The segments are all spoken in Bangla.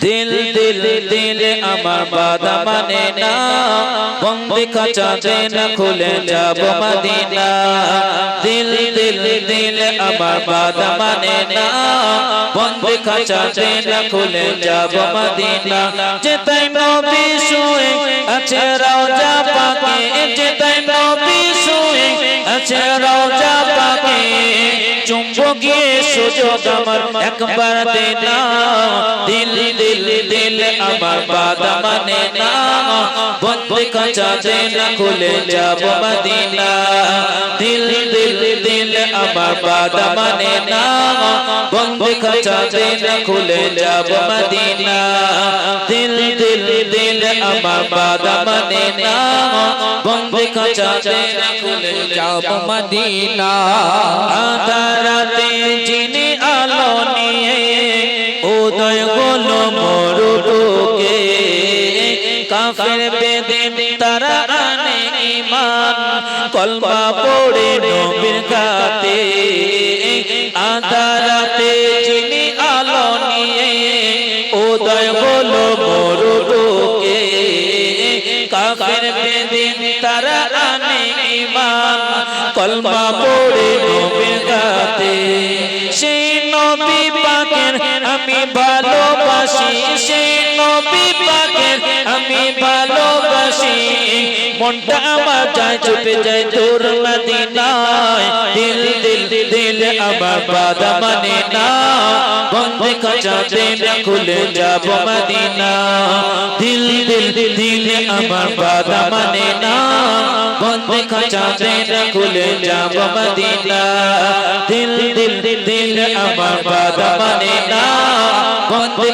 দিল দিল দিল, আমার বাধা মানে না। বন্দি খাঁচাতে না খুলে যাব মদিনা। দিল দিল দিল, আমার বাধা মানে না। বন্দি খাঁচাতে না খুলে যাব মদিনা। যেতাই নবী শুয়ে আছে রওজা পাকে যেতাই নবী শুয়ে আছে রওজা চুম্বকীয় সুযোগ আমার একবার দে না দিল দিল দিল আমার বাধা মানে না। বন্দি কাঁচা দে না খুলে যাব মদিনা। দিল দিল দিল আমার বাধা মানে না। বন্দি কাঁচা দে না খুলে যাব মদিনা। দিল দিল দিল আমার বাধা মানে না। বন্দি দে যাব মদিনা। আধারাতে যিনি আলো নিয়ে উদয় গোল মরুকে কাফের বেদিন তারা আনে ইমান কলমা পড়ে নবীর গাতে। আধারাতে যিনি আলো নিয়ে উদয় গোল মরুকে কাফের বেদিন তারা ইমান, কলমা পড়ে নবীর গাতে সেই নবী পাকের আমি ভালোবাসি, সেই নবী পাকের আমি ভালোবাসি। মনটা আমার যায়, ছুটে যায় তোর মদিনায়। দিল দিল দিল আমার বাধা মানে না। বন্ধে কাঁচা দিন খুলে যাব মদিনা দিল দিল দিল আমার বাধা মানে না। কাঁচা দিন খুলে যাব মদিনা। দিল দিল দিল আমার বাধা মানে না।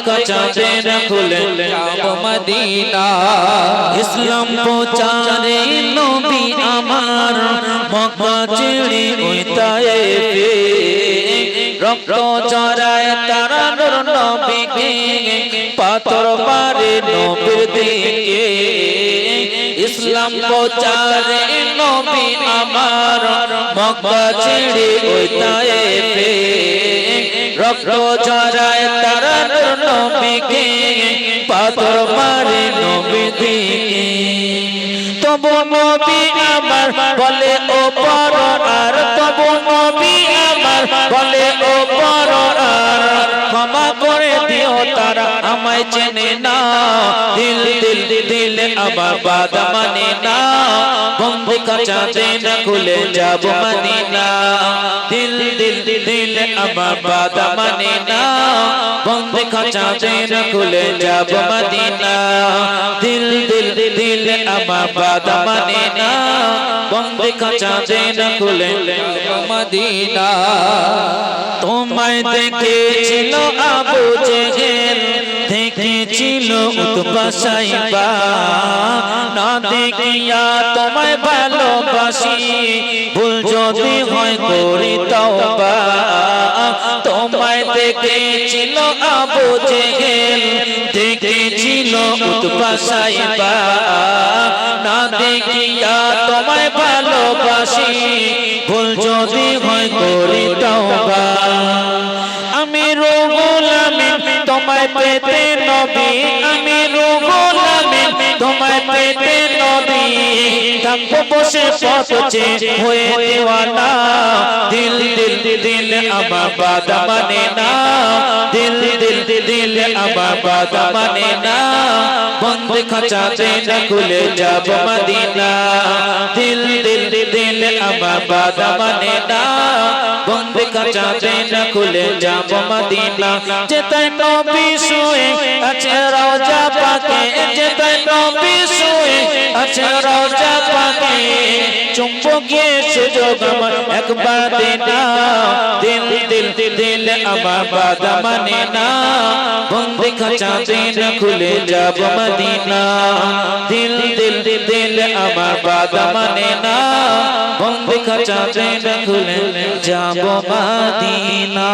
কাঁচা দিন খুলে যাব মদিনা। ইসলাম প্রচারে নবী আমার মক্কা ছেড়ে ওই তায়েফে। রক্ত চড়ায় তারা নূর নবীকে, পাথর মারে নবীর দিকে। ইসলাম প্রচারে নবী আমার মক্কা ছেড়ে ওই তায়েফে রক্ত চড়ায় তারা নবীকে, পাথর মারে নবীর দিকে তবু নবী আমার বলে, ও পর আর। তবু নবী আমার বলে, ও পর আর। ক্ষমা করে তারা আমায় চেনে না। দিল দিল দিল, আমার বাধা মানে না। বন্ধু কাঁচা দিন খুলে যাব মদিনা। দিল দিল দিল, আমার বাধা মানে না। বন্ধু কাঁচা দিন খুলে যাব মদিনা। দিল দিল দিল, আমার বাধা মানে না। বন্ধু কাঁচা দিন খুলে। মদিনা। তোমায় দেখেছিল আবু জেহেল দেখেছিল উতবা সাইবা। না দেখিয়া তোমায় ভালোবাসি ভুল যদি হয় করি তওবা। তোমায় দেখেছিল আবু জেহেল না দেখিয়া তোমায় ভালোবাসি, ভুল যদি হয় করি তওবা। আমি রুহুল আমিন, তোমায় পেতে নবী, আমি থাকব বসে পথে হয়ে দেওয়ানা। দিল দিল দিল আমার বাধা মানে না। দিল দিল দিল আমার বাধা মানে না। বন্ধ খাঁচাতে না খুলে যাব মদিনা। দিল দিল দিল আমার বাধা মানে না। বন্ধ খাঁচাতে না খুলে যাব মদিনা। যেতাই নবী শুয়ে আছে রওজা পাকে যেতাই নবী শুয়ে আছে সুযোগ আমার একবার দেনা। দিল দিল দিল আমার বাধা মানে না। বন্দি খাঁচাতে না খুলে যাব মদিনা। দিল দিল দিল আমার বাধা মানে না। বন্দি খাঁচাতে না খুলে যাব মদিনা।